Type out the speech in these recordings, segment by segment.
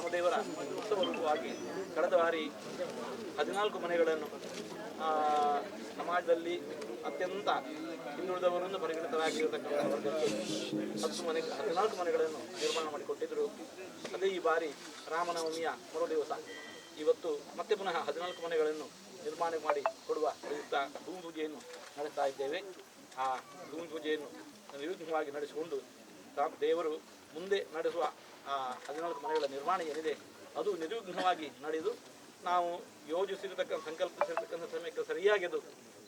ರಾಮದೇವರ ಉತ್ಸವ ರೂಪವಾಗಿ ಕಳೆದ ಬಾರಿ ಹದಿನಾಲ್ಕು ಮನೆಗಳನ್ನು ಸಮಾಜದಲ್ಲಿ ಅತ್ಯಂತ ಹಿಂದುಳಿದವರನ್ನು ಪರಿಗಣಿತರಾಗಿರತಕ್ಕಂಥ ವರ್ಗಕ್ಕೆ ಹತ್ತು ಮನೆ, ಹದಿನಾಲ್ಕು ಮನೆಗಳನ್ನು ನಿರ್ಮಾಣ ಮಾಡಿಕೊಟ್ಟಿದ್ದರು ಅದೇ ಈ ಬಾರಿ ರಾಮನವಮಿಯ ಮರು ದಿವಸ. ಇವತ್ತು ಮತ್ತೆ ಪುನಃ ಹದಿನಾಲ್ಕು ಮನೆಗಳನ್ನು ನಿರ್ಮಾಣ ಮಾಡಿ ಕೊಡುವ ಪ್ರಯುಕ್ತ ಭೂಮಿ ಪೂಜೆಯನ್ನು ನಡೆಸ್ತಾ ಇದ್ದೇವೆ. ಆ ಭೂಮಿ ಪೂಜೆಯನ್ನು ನಿರ್ವಿಘ್ನವಾಗಿ ನಡೆಸಿಕೊಂಡು ದೇವರು ಮುಂದೆ ನಡೆಸುವ ಹದಿನಾಲ್ಕು ಮನೆಗಳ ನಿರ್ಮಾಣ ಏನಿದೆ ಅದು ನಿರ್ವಿಘ್ನವಾಗಿ ನಡೆದು ನಾವು ಯೋಜಿಸಿರತಕ್ಕಂಥ ಸಂಕಲ್ಪಿಸಿರ್ತಕ್ಕಂಥ ಸಮಯಕ್ಕೆ ಸರಿಯಾಗಿ ಅದು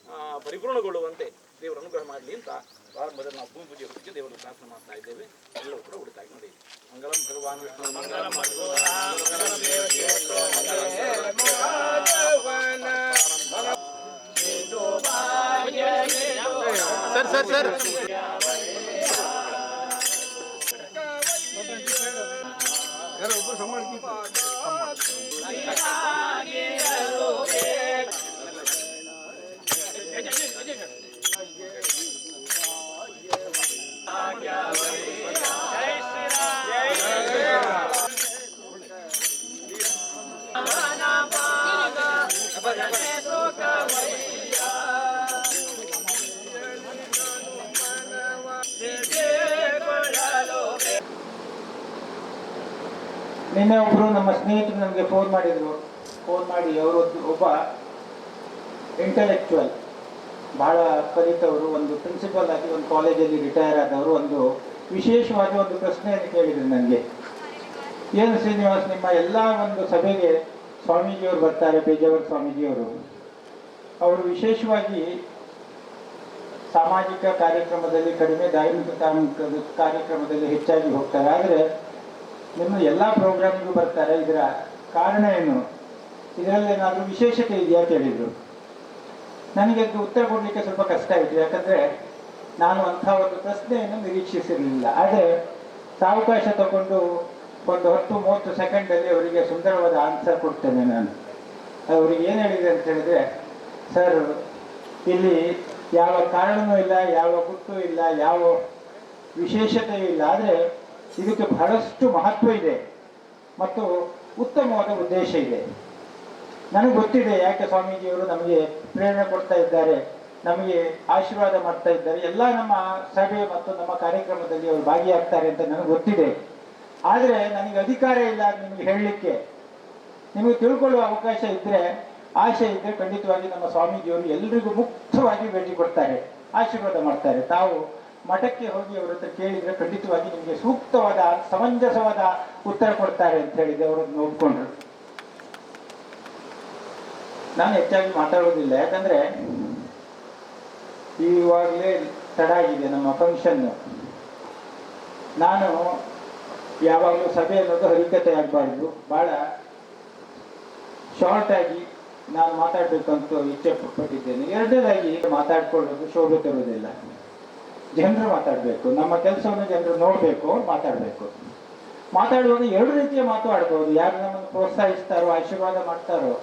ಆ, ಪರಿಪೂರ್ಣಗೊಳ್ಳುವಂತೆ ದೇವರ ಅನುಗ್ರಹ ಮಾಡಲಿ ಅಂತ ಪ್ರಾರಂಭದಲ್ಲಿ ನಾವು ಭೂಮಿ ಪೂಜೆ ಹೊತ್ತಿಗೆ ದೇವರನ್ನು ಪ್ರಾರ್ಥನೆ ಮಾಡ್ತಾ ಇದ್ದೇವೆ. ಎಲ್ಲರೂ ಕೂಡ ಉಳಿತಾಗಿ ನೋಡಿ. ಮಂಗಳಂ ಭಗವಾನ್ ವಿಷ್ಣು ಮಂಗಳಂ ಸರ್ ಸರ್ ಸರ್. ನಿನ್ನೆ ಒಬ್ಬರು ನಮ್ಮ ಸ್ನೇಹಿತರು ನನಗೆ ಫೋನ್ ಮಾಡಿದರು. ಫೋನ್ ಮಾಡಿ ಅವರು ಒಬ್ಬ ಇಂಟೆಲೆಕ್ಚುವಲ್ ಬಹಳ ಕಲಿತವರು ಒಂದು ಪ್ರಿನ್ಸಿಪಲ್ ಆಗಿ ಒಂದು ಕಾಲೇಜಲ್ಲಿ ರಿಟೈರ್ ಆದವರು, ಒಂದು ವಿಶೇಷವಾಗಿ ಒಂದು ಪ್ರಶ್ನೆಯನ್ನು ಕೇಳಿದರು ನನಗೆ. ಏನು ಶ್ರೀನಿವಾಸ್, ನಿಮ್ಮ ಎಲ್ಲ ಒಂದು ಸಭೆಗೆ ಸ್ವಾಮೀಜಿಯವರು ಬರ್ತಾರೆ ಬೇಜಾವರ್ ಸ್ವಾಮೀಜಿಯವರು. ಅವರು ವಿಶೇಷವಾಗಿ ಸಾಮಾಜಿಕ ಕಾರ್ಯಕ್ರಮದಲ್ಲಿ ಕಡಿಮೆ ಧಾರ್ಮಿಕ ಕಾರ್ಯಕ್ರಮದಲ್ಲಿ ಹೆಚ್ಚಾಗಿ ಹೋಗ್ತಾರೆ. ಆದರೆ ನಿಮ್ಮ ಎಲ್ಲ ಪ್ರೋಗ್ರಾಮ್ಗೂ ಬರ್ತಾರೆ. ಇದರ ಕಾರಣ ಏನು? ಇದರಲ್ಲಿ ಏನಾದರೂ ವಿಶೇಷತೆ ಇದೆಯಾ ಕೇಳಿದ್ರು ನನಗೆ ಅದು ಉತ್ತರ ಕೊಡಲಿಕ್ಕೆ ಸ್ವಲ್ಪ ಕಷ್ಟ ಆಯಿತು. ಯಾಕಂದರೆ ನಾನು ಅಂಥ ಒಂದು ಪ್ರಶ್ನೆಯನ್ನು ನಿರೀಕ್ಷಿಸಿರಲಿಲ್ಲ. ಆದರೆ ಸಾವಕಾಶ ತಗೊಂಡು ಒಂದು ಹತ್ತು ಮೂವತ್ತು ಸೆಕೆಂಡಲ್ಲಿ ಅವರಿಗೆ ಸುಂದರವಾದ ಆನ್ಸರ್ ಕೊಡ್ತೇನೆ ನಾನು. ಅವರಿಗೆ ಏನು ಹೇಳಿದೆ ಅಂತ ಹೇಳಿದ್ರೆ, ಸರ್, ಇಲ್ಲಿ ಯಾವ ಕಾರಣವೂ ಇಲ್ಲ, ಯಾವ ಗುಟ್ಟು ಇಲ್ಲ, ಯಾವ ವಿಶೇಷತೆಯೂ ಇಲ್ಲ. ಆದರೆ ಇದಕ್ಕೆ ಬಹಳಷ್ಟು ಮಹತ್ವ ಇದೆ ಮತ್ತು ಉತ್ತಮವಾದ ಉದ್ದೇಶ ಇದೆ. ನನಗೆ ಗೊತ್ತಿದೆ ಯಾಕೆ ಸ್ವಾಮೀಜಿಯವರು ನಮಗೆ ಪ್ರೇರಣೆ ಕೊಡ್ತಾ ಇದ್ದಾರೆ, ನಮಗೆ ಆಶೀರ್ವಾದ ಮಾಡ್ತಾ ಇದ್ದಾರೆ, ಎಲ್ಲ ನಮ್ಮ ಸಭೆ ಮತ್ತು ನಮ್ಮ ಕಾರ್ಯಕ್ರಮದಲ್ಲಿ ಅವರು ಭಾಗಿಯಾಗ್ತಾರೆ ಅಂತ ನನಗೆ ಗೊತ್ತಿದೆ. ಆದರೆ ನನಗೆ ಅಧಿಕಾರ ಇಲ್ಲ ನಿಮಗೆ ಹೇಳಲಿಕ್ಕೆ. ನಿಮಗೆ ತಿಳ್ಕೊಳ್ಳುವ ಅವಕಾಶ ಇದ್ದರೆ ಆಶೆ ಇದ್ದರೆ ಖಂಡಿತವಾಗಿ ನಮ್ಮ ಸ್ವಾಮೀಜಿಯವರು ಎಲ್ರಿಗೂ ಮುಕ್ತವಾಗಿ ಭೇಟಿ ಕೊಡ್ತಾರೆ, ಆಶೀರ್ವಾದ ಮಾಡ್ತಾರೆ. ತಾವು ಮಠಕ್ಕೆ ಹೋಗಿ ಅವರ ಹತ್ರ ಕೇಳಿದರೆ ಖಂಡಿತವಾಗಿ ನಿಮಗೆ ಸೂಕ್ತವಾದ, ಸಮಂಜಸವಾದ ಉತ್ತರ ಕೊಡ್ತಾರೆ ಅಂತ ಹೇಳಿದೆ ಅವರನ್ನು ಒಪ್ಕೊಂಡ್ರು. ನಾನು ಹೆಚ್ಚಾಗಿ ಮಾತಾಡೋದಿಲ್ಲ. ಯಾಕಂದ್ರೆ ಇವಾಗಲೇ ತಡ ಆಗಿದೆ ನಮ್ಮ ಫಂಕ್ಷನ್ ನಾನು ಯಾವಾಗಲೂ ಸಭೆ ಅನ್ನೋದು ಹರಿಕತೆ ಆಗಬಾರ್ದು. ಭಾಳ ಶಾರ್ಟ್ ಆಗಿ ನಾನು ಮಾತಾಡ್ಬೇಕಂತ ಇಚ್ಛೆ ಪಟ್ಟಿದ್ದೇನೆ. ಎರಡನೇದಾಗಿ ಮಾತಾಡ್ಕೊಳ್ಳೋದು ಶೋಭೆ ತರುವುದಿಲ್ಲ. ಜನರು ಮಾತಾಡಬೇಕು. ನಮ್ಮ ಕೆಲಸವನ್ನು ಜನರು ನೋಡಬೇಕು, ಮಾತಾಡಬೇಕು. ಮಾತಾಡುವಾಗ ಎರಡು ರೀತಿಯ ಮಾತು ಆಡ್ಬೋದು. ಯಾರು ನಮ್ಮನ್ನು ಪ್ರೋತ್ಸಾಹಿಸ್ತಾರೋ, ಆಶೀರ್ವಾದ ಮಾಡ್ತಾರೋ,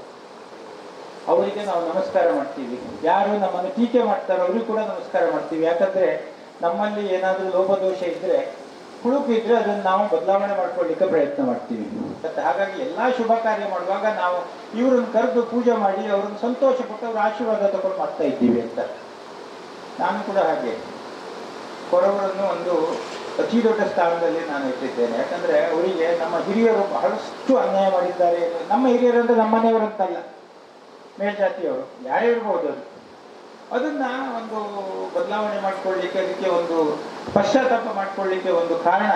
ಅವರಿಗೆ ನಾವು ನಮಸ್ಕಾರ ಮಾಡ್ತೀವಿ. ಯಾರು ನಮ್ಮನ್ನು ಟೀಕೆ ಮಾಡ್ತಾರೋ, ಅವ್ರಿಗೂ ಕೂಡ ನಮಸ್ಕಾರ ಮಾಡ್ತೀವಿ. ಯಾಕಂದ್ರೆ ನಮ್ಮಲ್ಲಿ ಏನಾದರೂ ಲೋಪದೋಷ ಇದ್ರೆ ಹುಳುಕು ಇದ್ರೆ ಅದನ್ನು ನಾವು ಬದಲಾವಣೆ ಮಾಡ್ಕೊಳ್ಳಿಕ್ಕೆ ಪ್ರಯತ್ನ ಮಾಡ್ತೀವಿ. ಹಾಗಾಗಿ ಎಲ್ಲಾ ಶುಭ ಕಾರ್ಯ ಮಾಡುವಾಗ ನಾವು ಇವರನ್ನು ಕರೆದು ಪೂಜೆ ಮಾಡಿ, ಅವ್ರನ್ನ ಸಂತೋಷ ಪಟ್ಟು ಅವ್ರ ಆಶೀರ್ವಾದ ತಗೊಂಡು ಮಾಡ್ತಾ ಇದ್ದೀವಿ ಅಂತ. ನಾನು ಕೂಡ ಹಾಗೆ. ಕೊರವರನ್ನು ಒಂದು ಅತಿ ದೊಡ್ಡ ಸ್ಥಾನದಲ್ಲಿ ನಾನು ಇಟ್ಟಿದ್ದೇನೆ. ಯಾಕಂದ್ರೆ ಅವರಿಗೆ ನಮ್ಮ ಹಿರಿಯರು ಬಹಳಷ್ಟು ಅನ್ಯಾಯ ಮಾಡಿದ್ದಾರೆ ನಮ್ಮ ಹಿರಿಯರು ಅಂದ್ರೆ ನಮ್ಮನೆಯವರು ಅಂತಲ್ಲ ಮೇಲ್ಜಾತಿಯವರು. ಯಾರೇ ಇರ್ಬೋದು ಅದು. ಅದನ್ನ ಒಂದು ಬದಲಾವಣೆ ಮಾಡ್ಕೊಳ್ಳಿಕ್ಕೆ ಅದಕ್ಕೆ ಒಂದು ಪಶ್ಚಾತ್ತಾಪ ಮಾಡ್ಕೊಳ್ಳಿಕ್ಕೆ ಒಂದು ಕಾರಣ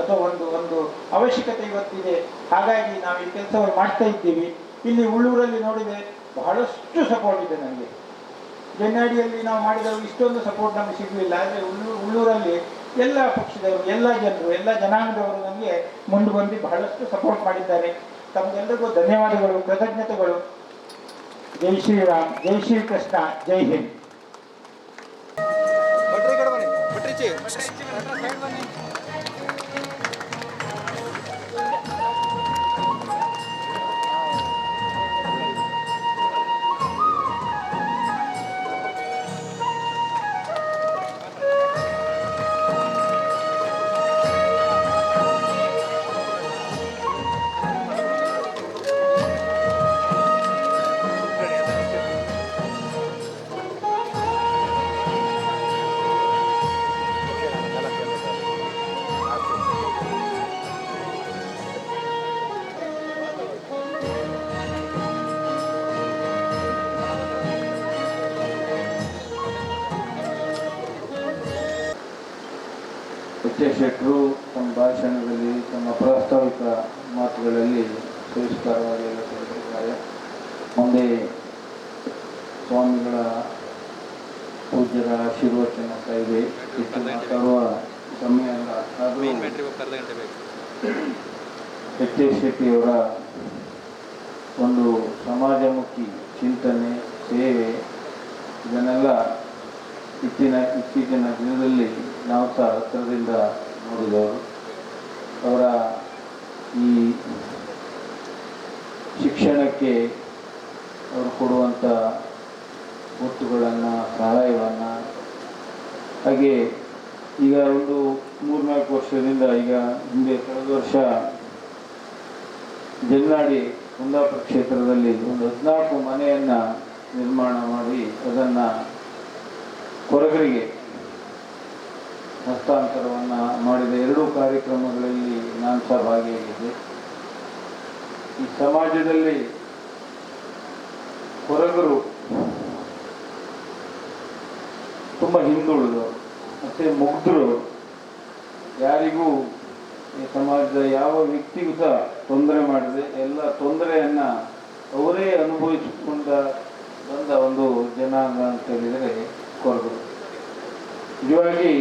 ಅಥವಾ ಒಂದು ಒಂದು ಅವಶ್ಯಕತೆ ಇವತ್ತಿದೆ. ಹಾಗಾಗಿ ನಾವು ಈ ಕೆಲಸವನ್ನು ಮಾಡ್ತಾ ಇದ್ದೀವಿ. ಇಲ್ಲಿ ಉಳ್ಳೂರಲ್ಲಿ ನೋಡಿದೆ ಬಹಳಷ್ಟು ಸಪೋರ್ಟ್ ಇದೆ ನನಗೆ ಬೆನ್ನಾಡಿಯಲ್ಲಿ ನಾವು ಮಾಡಿದವರು ಇಷ್ಟೊಂದು ಸಪೋರ್ಟ್ ನಮಗೆ ಸಿಗಲಿಲ್ಲ. ಆದರೆ ಉಳ್ಳೂ, ಉಳ್ಳೂರಲ್ಲಿ ಎಲ್ಲ ಪಕ್ಷದವರು, ಎಲ್ಲ ಜನರು, ಎಲ್ಲ ಜನಾಂಗದವರು ನಮಗೆ ಮುಂದೆ ಬಂದು ಬಹಳಷ್ಟು ಸಪೋರ್ಟ್ ಮಾಡಿದ್ದಾರೆ. ತಮಗೆಲ್ಲರಿಗೂ ಧನ್ಯವಾದಗಳು, ಕೃತಜ್ಞತೆಗಳು. ಜೈ ಶ್ರೀರಾಮ್, ಜೈ ಶ್ರೀ ಕೃಷ್ಣ ಜೈ ಹಿಂದ್. ಎಸ್ ಶೆಟ್ಟರು ತಮ್ಮ ಭಾಷಣದಲ್ಲಿ ತಮ್ಮ ಪ್ರಾಸ್ತಾವಿಕ ಮಾತುಗಳಲ್ಲಿ ಸವಿಸ್ತಾರವಾಗಿ ಎಲ್ಲ ತಿಳಿಸಿದ್ದಾರೆ. ಮುಂದೆ ಸ್ವಾಮಿಗಳ ಪೂಜ್ಯರ ಆಶೀರ್ವಚನ ಕೈಗೆ ಇಟ್ಟು ಮಾತಾಡುವ ಸಮಯ ಎಚ್ ಎಸ್ ಶೆಟ್ಟಿಯವರ ಒಂದು ಸಮಾಜಮುಖಿ ಚಿಂತನೆ ಸೇವೆ ಇದನ್ನೆಲ್ಲ ಇತ್ತಿನ ಇತ್ತೀಚಿನ ದಿನದಲ್ಲಿ ನಾವು ಸಹ ಹತ್ತಿರದಿಂದ ನೋಡಿದವರು. ಅವರ ಈ ಶಿಕ್ಷಣಕ್ಕೆ ಅವರು ಕೊಡುವಂಥ ಒತ್ತುಗಳನ್ನು, ಸಹಾಯವನ್ನು, ಹಾಗೆ ಈಗ ಒಂದು ಮೂರ್ನಾಲ್ಕು ವರ್ಷದಿಂದ ಈಗ ಹಿಂದೆ ಕಳೆದ ವರ್ಷ ಜಲ್ನಾಡಿ ಕುಂದಾಪುರ ಕ್ಷೇತ್ರದಲ್ಲಿ ಒಂದು ಹದಿನಾಲ್ಕು ಮನೆಯನ್ನು ನಿರ್ಮಾಣ ಮಾಡಿ ಅದನ್ನು ಕೊರಗರಿಗೆ ಹಸ್ತಾಂತರವನ್ನು ಮಾಡಿದ ಎರಡೂ ಕಾರ್ಯಕ್ರಮಗಳಲ್ಲಿ ನಾನು ಸಹ ಭಾಗಿಯಾಗಿದ್ದೆ. ಈ ಸಮಾಜದಲ್ಲಿ ಕೊರಗರು ತುಂಬ ಹಿಂದುಳಿದರು ಮತ್ತು ಮುಗ್ಧರು ಯಾರಿಗೂ ಈ ಸಮಾಜದ ಯಾವ ವ್ಯಕ್ತಿಗೂ ಸಹ ತೊಂದರೆ ಮಾಡಿದೆ ಎಲ್ಲ ತೊಂದರೆಯನ್ನ ಅವರೇ ಅನುಭವಿಸಿಕೊಂಡ ಬಂದ ಒಂದು ಜನಾಂಗ ಅಂತ ಹೇಳಿದರೆ ಕೊರಗರು ನಿಜವಾಗಿ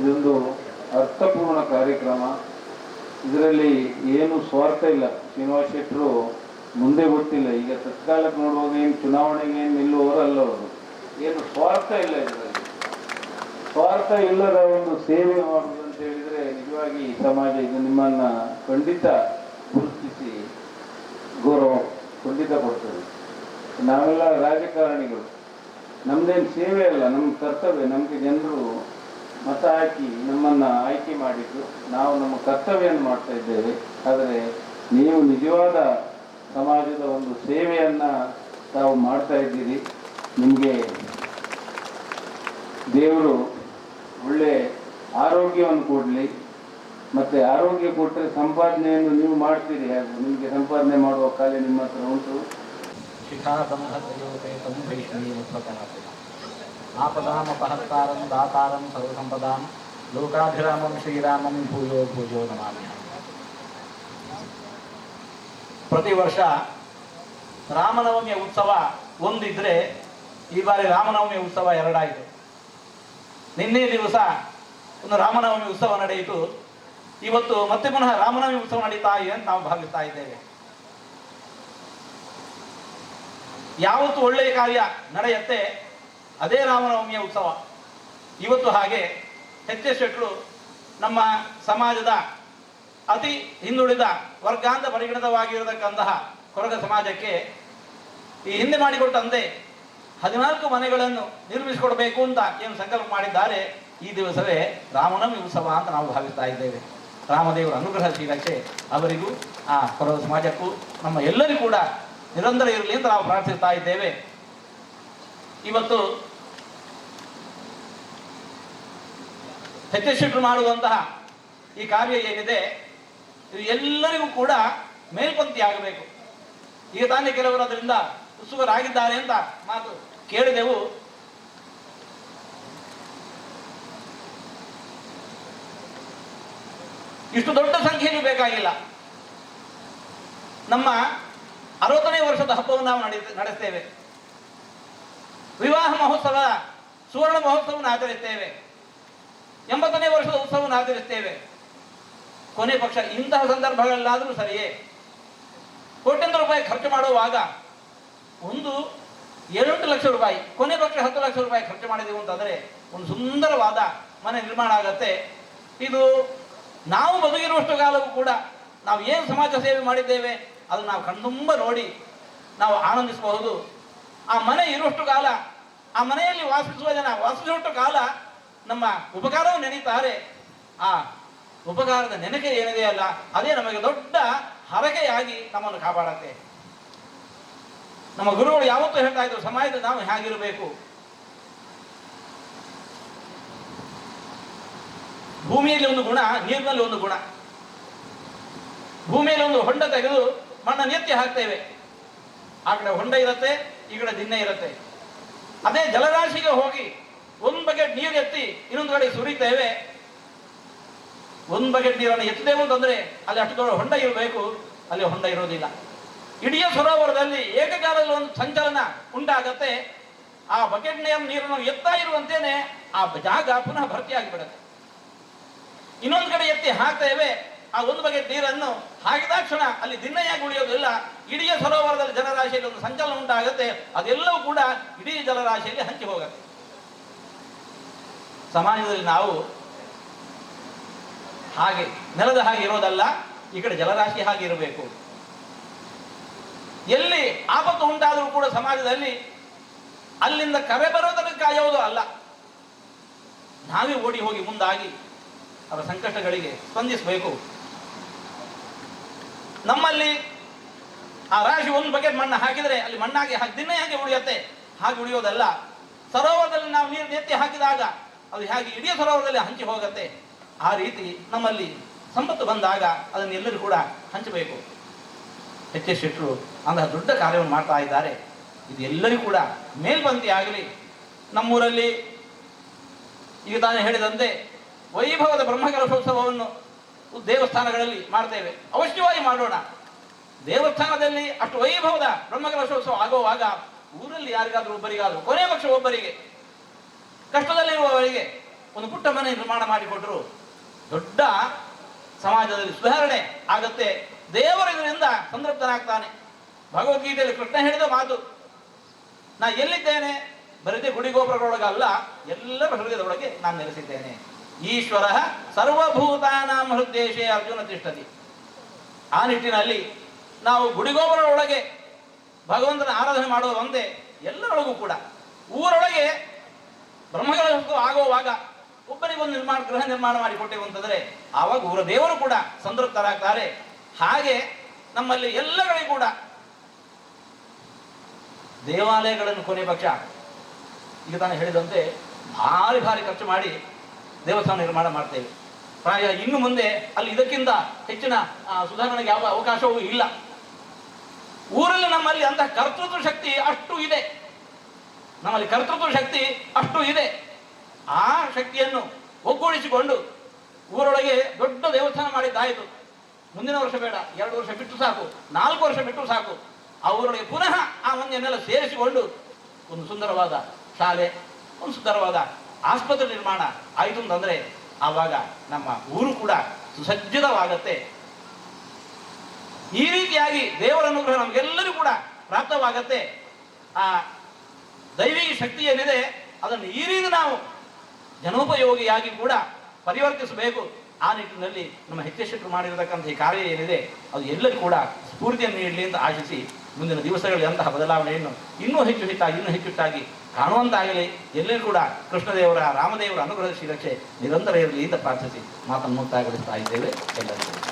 ಇದೊಂದು ಅರ್ಥಪೂರ್ಣ ಕಾರ್ಯಕ್ರಮ. ಇದರಲ್ಲಿ ಏನು ಸ್ವಾರ್ಥ ಇಲ್ಲ. ಶ್ರೀನಿವಾಸ ಶೆಟ್ಟರು ಮುಂದೆ ಗೊತ್ತಿಲ್ಲ ಈಗ ತತ್ಕಾಲಕ್ಕೆ ನೋಡುವಾಗ ಏನು ಚುನಾವಣೆಗೆ ಏನು ನಿಲ್ಲುವವರಲ್ಲ ಅವರು. ಏನು ಸ್ವಾರ್ಥ ಇಲ್ಲ ಇದರಲ್ಲಿ. ಸ್ವಾರ್ಥ ಇಲ್ಲದ ಒಂದು ಸೇವೆ ಮಾಡುವುದು ಅಂತ ಹೇಳಿದ್ರೆ ನಿಜವಾಗಿ ಸಮಾಜ ಇದು ನಿಮ್ಮನ್ನ ಖಂಡಿತ ಗುರುತಿಸಿ ಗೌರವ, ಖಂಡಿತ ಕೊಡ್ತದೆ. ನಾವೆಲ್ಲ ರಾಜಕಾರಣಿಗಳು. ನಮ್ದೇನು ಸೇವೆ ಅಲ್ಲ ನಮ್ಮ ಕರ್ತವ್ಯ, ನಮಗೆ ಜನರು ಮತ ಹಾಕಿ ನಮ್ಮನ್ನು ಆಯ್ಕೆ ಮಾಡಿದ್ದು ನಾವು ನಮ್ಮ ಕರ್ತವ್ಯವನ್ನು ಮಾಡ್ತಾ ಇದ್ದೇವೆ. ಆದರೆ ನೀವು ನಿಜವಾದ ಸಮಾಜದ ಒಂದು ಸೇವೆಯನ್ನು ತಾವು ಮಾಡ್ತಾ ಇದ್ದೀರಿ. ನಿಮಗೆ ದೇವರು ಒಳ್ಳೆ ಆರೋಗ್ಯವನ್ನು ಕೊಡಲಿ. ಮತ್ತು ಆರೋಗ್ಯ ಕೊಟ್ಟರೆ ಸಂಪಾದನೆಯನ್ನು ನೀವು ಮಾಡ್ತೀರಿ. ಹಾಗೂ ನಿಮಗೆ ಸಂಪಾದನೆ ಮಾಡುವ ಕಾಲ ನಿಮ್ಮ ಹತ್ರ ಉಂಟು. ಶಿಖಾಬಂಧಯೋಪೇತಂ ಭೈಷ್ಮೀಮುತ್ವಕನಾಥ ಆಪದಾಮಪಹರ್ತಾರಂ ದಾತಾರಂ ಸರ್ವಸಂಪದಾಂ ಲೋಕಾಭಿರಾಮಂ ಶ್ರೀರಾಮಂ ಭೂಯೋ ಭೂಯೋ ನಮಾಮಿ. ಪ್ರತಿ ವರ್ಷ ರಾಮನವಮಿಯ ಉತ್ಸವ ಒಂದಿದ್ರೆ ಈ ಬಾರಿ ರಾಮನವಮಿ ಉತ್ಸವ ಎರಡಾಯಿತು. ನಿನ್ನೆ ದಿವಸ ಒಂದು ರಾಮನವಮಿ ಉತ್ಸವ ನಡೆಯಿತು. ಇವತ್ತು ಮತ್ತೆ ಪುನಃ ರಾಮನವಮಿ ಉತ್ಸವ ನಡೀತಾ ಇದೆ ಅಂತ ನಾವು ಭಾವಿಸ್ತಾ ಇದ್ದೇವೆ. ಯಾವತ್ತು ಒಳ್ಳೆಯ ಕಾರ್ಯ ನಡೆಯತ್ತೆ, ಅದೇ ರಾಮನವಮಿಯ ಉತ್ಸವ. ಇವತ್ತು ಹಾಗೆ ಹೆಚ್ಚೆ ಶೆಟ್ರು ನಮ್ಮ ಸಮಾಜದ ಅತಿ ಹಿಂದುಳಿದ ವರ್ಗಾಂತ ಪರಿಗಣಿತವಾಗಿರತಕ್ಕಂತಹ ಕೊರಗ ಸಮಾಜಕ್ಕೆ ಈ ಹಿಂದೆ ಮಾಡಿಕೊಟ್ಟಂತೆ ಹದಿನಾಲ್ಕು ಮನೆಗಳನ್ನು ನಿರ್ಮಿಸಿಕೊಡಬೇಕು ಅಂತ ಏನು ಸಂಕಲ್ಪ ಮಾಡಿದ್ದಾರೆ, ಈ ದಿವಸವೇ ರಾಮನವಮಿ ಉತ್ಸವ ಅಂತ ನಾವು ಭಾವಿಸ್ತಾ ಇದ್ದೇವೆ. ರಾಮದೇವರ ಅನುಗ್ರಹ ಶೀಲಕ್ಕೆ ಅವರಿಗೂ, ಆ ಕೊರಗ ಸಮಾಜಕ್ಕೂ, ನಮ್ಮ ಎಲ್ಲರಿಗೂ ಕೂಡ ನಿರಂತರ ಇರಲಿ ಅಂತ ನಾವು ಪ್ರಾರ್ಥಿಸ್ತಾ ಇದ್ದೇವೆ. ಇವತ್ತು ಹೆಚ್ಚೆಚ್ಚು ಮಾಡುವಂತಹ ಈ ಕಾರ್ಯ ಏನಿದೆ, ಇದು ಎಲ್ಲರಿಗೂ ಕೂಡ ಮೇಲ್ಪಂಕ್ತಿ ಆಗಬೇಕು ಈಗ ತಾನೇ ಕೆಲವರು ಅದರಿಂದ ಉತ್ಸುಕರಾಗಿದ್ದಾರೆ ಅಂತ ಮಾತು ಕೇಳಿದೆವು. ಇಷ್ಟು ದೊಡ್ಡ ಸಂಖ್ಯೆಯೂ ಬೇಕಾಗಿಲ್ಲ. ನಮ್ಮ ಅರವತ್ತನೇ ವರ್ಷದ ಹಬ್ಬವನ್ನು ನಾವು ನಡೆ ನಡೆಸ್ತೇವೆ. ವಿವಾಹ ಮಹೋತ್ಸವ, ಸುವರ್ಣ ಮಹೋತ್ಸವವನ್ನು ಆಚರಿಸ್ತೇವೆ. ಎಂಬತ್ತನೇ ವರ್ಷದ ಉತ್ಸವವನ್ನು ಆಚರಿಸ್ತೇವೆ. ಕೊನೆ ಪಕ್ಷ ಇಂತಹ ಸಂದರ್ಭಗಳಲ್ಲಾದರೂ ಸರಿಯೇ. ಕೋಟ್ಯಂತರ ರೂಪಾಯಿ ಖರ್ಚು ಮಾಡುವಾಗ ಒಂದು ಎರಡು ಲಕ್ಷ ರೂಪಾಯಿ, ಕೊನೆ ಪಕ್ಷ ಹತ್ತು ಲಕ್ಷ ರೂಪಾಯಿ ಖರ್ಚು ಮಾಡಿದೆವು ಅಂತಂದರೆ ಒಂದು ಸುಂದರವಾದ ಮನೆ ನಿರ್ಮಾಣ ಆಗತ್ತೆ. ಇದು ನಾವು ಬದುಕಿರುವಷ್ಟು ಕಾಲವೂ ಕೂಡ ನಾವು ಏನು ಸಮಾಜ ಸೇವೆ ಮಾಡಿದ್ದೇವೆ ಅದನ್ನು ನಾವು ಕಣ್ತುಂಬ ನೋಡಿ ನಾವು ಆನಂದಿಸಬಹುದು. ಆ ಮನೆ ಇರುವಷ್ಟು ಕಾಲ, ಆ ಮನೆಯಲ್ಲಿ ವಾಸಿಸುವ ಜನ ವಾಸಿಸುವಷ್ಟು ಕಾಲ ನಮ್ಮ ಉಪಕಾರವು ನೆನೀತಾರೆ. ಆ ಉಪಕಾರದ ನೆನಕೆ ಏನಿದೆ ಅಲ್ಲ, ಅದೇ ನಮಗೆ ದೊಡ್ಡ ಹರಕೆಯಾಗಿ ನಮ್ಮನ್ನು ಕಾಪಾಡತ್ತೆ. ನಮ್ಮ ಗುರುಗಳು ಯಾವತ್ತೂ ಹೇಳ್ತಾ ಇದ್ರು ನಾವು ಹೇಗಿರಬೇಕು? ಭೂಮಿಯಲ್ಲಿ ಒಂದು ಗುಣ, ನೀರಿನಲ್ಲಿ ಒಂದು ಗುಣ. ಭೂಮಿಯಲ್ಲಿ ಒಂದು ಹೊಂಡ ತೆಗೆದು ಮಣ್ಣನ್ನು ಎತ್ತಿ ಹಾಕ್ತೇವೆ. ಆ ಕಡೆ ಹೊಂಡ ಇರುತ್ತೆ, ಈ ಕಡೆ ದಿನ್ನೆ ಇರುತ್ತೆ. ಅದೇ ಜಲರಾಶಿಗೆ ಹೋಗಿ ಒಂದು ಬಕೆಟ್ ನೀರು ಎತ್ತಿ ಇನ್ನೊಂದು ಕಡೆ ಸುರಿತೇವೆ. ಒಂದು ಬಕೆಟ್ ನೀರನ್ನು ಎತ್ತದೇವು ಅಂತಂದ್ರೆ ಅಲ್ಲಿ ಅಷ್ಟು ದೊಡ್ಡ ಹೊಂಡ ಇರಬೇಕು, ಅಲ್ಲಿ ಹೊಂಡ ಇರೋದಿಲ್ಲ ಇಡೀ ಸರೋವರದಲ್ಲಿ ಏಕಕಾಲದಲ್ಲಿ ಒಂದು ಸಂಚಲನ ಉಂಟಾಗತ್ತೆ. ಆ ಬಕೆಟ್ ನೀರನ್ನು ಎತ್ತಾ ಇರುವಂತೇನೆ ಆ ಜಾಗ ಪುನಃ ಭರ್ತಿಯಾಗಿ ಬಿಡುತ್ತೆ ಇನ್ನೊಂದು ಕಡೆ ಎತ್ತಿ ಹಾಕ್ತೇವೆ ಆ ಒಂದು ಬಗೆಯ ನೀರನ್ನು ಹಾಕಿದಾಕ್ಷಣ ಅಲ್ಲಿ ದಿಣ್ಣೆಯಾಗಿ ಉಳಿಯೋದಿಲ್ಲ. ಇಡೀ ಸರೋವರದಲ್ಲಿ ಜಲರಾಶಿಯಲ್ಲಿ ಒಂದು ಸಂಚಲನ ಉಂಟಾಗುತ್ತೆ. ಅದೆಲ್ಲವೂ ಕೂಡ ಇಡೀ ಜಲರಾಶಿಯಲ್ಲಿ ಹಂಚಿ ಹೋಗುತ್ತೆ. ಸಮಾಜದಲ್ಲಿ ನಾವು ಹಾಗೆ ನೆಲದ ಹಾಗೆ ಇರೋದಲ್ಲ, ಈ ಕಡೆ ಜಲರಾಶಿ ಹಾಗೆ ಇರಬೇಕು. ಎಲ್ಲಿ ಆಪತ್ತು ಉಂಟಾದರೂ ಕೂಡ ಸಮಾಜದಲ್ಲಿ ಅಲ್ಲಿಂದ ಕರೆ ಬರೋದನ್ನು ಕಾಯೋದು ಅಲ್ಲ. ನಾವೇ ಓಡಿ ಹೋಗಿ ಮುಂದಾಗಿ ಅವರ ಸಂಕಷ್ಟಗಳಿಗೆ ಸ್ಪಂದಿಸಬೇಕು. ನಮ್ಮಲ್ಲಿ ಆ ರಾಶಿ ಒಂದು ಬಗೆ ಮಣ್ಣು ಹಾಕಿದರೆ ಅಲ್ಲಿ ಮಣ್ಣಾಗಿ ಹಾಕಿ ದಿನ ಹೇಗೆ ಉಳಿಯುತ್ತೆ? ಹಾಗೆ ಉಳಿಯೋದಲ್ಲ. ಸರೋವರದಲ್ಲಿ ನಾವು ನೀರು ನೆತ್ತಿ ಹಾಕಿದಾಗ ಅದು ಹೇಗೆ ಇಡೀ ಸರೋವರದಲ್ಲಿ ಹಂಚಿ ಹೋಗುತ್ತೆ. ಆ ರೀತಿ ನಮ್ಮಲ್ಲಿ ಸಂಪತ್ತು ಬಂದಾಗ ಅದನ್ನು ಎಲ್ಲರೂ ಕೂಡ ಹಂಚಬೇಕು. ಎಚ್ ಎಸ್ ಶೆಟ್ಟರು ಅಂತಹ ದೊಡ್ಡ ಕಾರ್ಯವನ್ನು ಮಾಡ್ತಾ ಇದ್ದಾರೆ. ಇದು ಎಲ್ಲರಿಗೂ ಕೂಡ ಮೇಲ್ಪಂಕ್ತಿ ಆಗಲಿ. ನಮ್ಮೂರಲ್ಲಿ ಈಗ ತಾನೇ ಹೇಳಿದಂತೆ ವೈಭವದ ಬ್ರಹ್ಮಕಲಶೋತ್ಸವವನ್ನು ದೇವಸ್ಥಾನಗಳಲ್ಲಿ ಮಾಡ್ತೇವೆ. ಅವಶ್ಯವಾಗಿ ಮಾಡೋಣ. ದೇವಸ್ಥಾನದಲ್ಲಿ ಅಷ್ಟು ವೈಭವದ ಬ್ರಹ್ಮಕಲಶೋತ್ಸವ ಆಗುವಾಗ ಊರಲ್ಲಿ ಯಾರಿಗಾದ್ರೂ ಒಬ್ಬರಿಗಾದ್ರೂ, ಕೊನೆ ಪಕ್ಷ ಒಬ್ಬರಿಗೆ, ಕಷ್ಟದಲ್ಲಿರುವವರಿಗೆ ಒಂದು ಪುಟ್ಟ ಮನೆ ನಿರ್ಮಾಣ ಮಾಡಿಕೊಟ್ರು ದೊಡ್ಡ ಸಮಾಜದಲ್ಲಿ ಸುಧಾರಣೆ ಆಗುತ್ತೆ. ದೇವರ ಇದರಿಂದ ಸಂತೃಪ್ತನಾಗ್ತಾನೆ. ಭಗವದ್ಗೀತೆಯಲ್ಲಿ ಕೃಷ್ಣ ಹೇಳಿದ ಮಾತು, ನಾ ಎಲ್ಲಿದ್ದೇನೆ? ಬರದೇ ಗುಡಿಗೋಪುರಗಳೊಳಗಲ್ಲ ಎಲ್ಲರ ಹೃದಯದೊಳಗೆ ನಾನು ನೆಲೆಸಿದ್ದೇನೆ. ಈಶ್ವರ ಸರ್ವಭೂತಾನಾಂ ಹೃದ್ದೇಶೇ ಅರ್ಜುನ ತಿಷ್ಟತಿ. ಆ ನಿಟ್ಟಿನಲ್ಲಿ ನಾವು ಗುಡಿಗೋಪುರದೊಳಗೆ ಭಗವಂತನ ಆರಾಧನೆ ಮಾಡೋದು ಒಂದೇ ಎಲ್ಲರೊಳಗೂ ಕೂಡ. ಊರೊಳಗೆ ಬ್ರಹ್ಮಗಳ ಆಗುವಾಗ ಒಬ್ಬರಿಗೊಂದು ನಿರ್ಮಾಣ, ಗೃಹ ನಿರ್ಮಾಣ ಮಾಡಿ ಕೊಟ್ಟೆವು ಅಂತಂದರೆ ಆವಾಗ ಊರ ದೇವರು ಕೂಡ ಸಂತೃಪ್ತರಾಗ್ತಾರೆ. ಹಾಗೆ ನಮ್ಮಲ್ಲಿ ಎಲ್ಲಗಳಿಗೂ ಕೂಡ ದೇವಾಲಯಗಳನ್ನು ಕೊನೆ ಪಕ್ಷ, ಈಗ ತಾನು ಹೇಳಿದಂತೆ ಭಾರಿ ಭಾರಿ ಖರ್ಚು ಮಾಡಿ ದೇವಸ್ಥಾನ ನಿರ್ಮಾಣ ಮಾಡ್ತೇವೆ. ಪ್ರಾಯ ಇನ್ನು ಮುಂದೆ ಅಲ್ಲಿ ಇದಕ್ಕಿಂತ ಹೆಚ್ಚಿನ ಸುಧಾರಣೆಗೆ ಯಾವ ಅವಕಾಶವೂ ಇಲ್ಲ. ಊರಲ್ಲಿ ನಮ್ಮಲ್ಲಿ ಅಂತಹ ಕರ್ತೃತ್ವ ಶಕ್ತಿ ಅಷ್ಟು ಇದೆ. ನಮ್ಮಲ್ಲಿ ಕರ್ತೃತ್ವ ಶಕ್ತಿ ಅಷ್ಟು ಇದೆ. ಆ ಶಕ್ತಿಯನ್ನು ಒಗ್ಗೂಡಿಸಿಕೊಂಡು ಊರೊಳಗೆ ದೊಡ್ಡ ದೇವಸ್ಥಾನ ಮಾಡಿದ್ದಾಯಿತು. ಮುಂದಿನ ವರ್ಷ ಬೇಡ, ಎರಡು ವರ್ಷ ಬಿಟ್ಟು ಸಾಕು, ನಾಲ್ಕು ವರ್ಷ ಬಿಟ್ಟು ಸಾಕು. ಆ ಊರೊಳಗೆ ಪುನಃ ಆ ಮಂದಿಯನ್ನೆಲ್ಲ ಸೇರಿಸಿಕೊಂಡು ಒಂದು ಸುಂದರವಾದ ಶಾಲೆ, ಒಂದು ಸುಂದರವಾದ ಆಸ್ಪತ್ರೆ ನಿರ್ಮಾಣ ಆಯಿತು ಅಂತಂದ್ರೆ ಆವಾಗ ನಮ್ಮ ಊರು ಕೂಡ ಸುಸಜ್ಜಿತವಾಗತ್ತೆ. ಈ ರೀತಿಯಾಗಿ ದೇವರ ಅನುಗ್ರಹ ನಮಗೆಲ್ಲರೂ ಕೂಡ ಪ್ರಾಪ್ತವಾಗತ್ತೆ. ಆ ದೈವಿಕ ಶಕ್ತಿ ಏನಿದೆ, ಅದನ್ನು ಈ ರೀತಿ ನಾವು ಜನೋಪಯೋಗಿಯಾಗಿ ಕೂಡ ಪರಿವರ್ತಿಸಬೇಕು. ಆ ನಿಟ್ಟಿನಲ್ಲಿ ನಮ್ಮ ಹೆಚ್ಚೆಚ್ಚು ಮಾಡಿರತಕ್ಕಂಥ ಈ ಕಾರ್ಯ ಏನಿದೆ, ಅದು ಎಲ್ಲರೂ ಕೂಡ ಸ್ಫೂರ್ತಿಯನ್ನು ನೀಡಲಿ ಅಂತ ಆಶಿಸಿ ಮುಂದಿನ ದಿವಸಗಳಲ್ಲಿ ಅಂತಹ ಬದಲಾವಣೆಯನ್ನು ಇನ್ನೂ ಹೆಚ್ಚು ಹೆಚ್ಚಾಗಿ ಇನ್ನೂ ಹೆಚ್ಚುಟ್ಟಾಗಿ ಕಾಣುವಂತಾಗಲಿ ಎಲ್ಲಿ ಕೂಡ ಕೃಷ್ಣದೇವರ, ರಾಮದೇವರ ಅನುಗ್ರಹ ಶ್ರೀರಕ್ಷೆ ನಿರಂತರ ಇರಲಿ ಅಂತ ಪ್ರಾರ್ಥಿಸಿ ಮಾತನ್ನು ಮುಕ್ತಾಯಗೊಳಿಸ್ತಾ ಇದ್ದೇವೆ. ಎಲ್ಲರಿಗೂ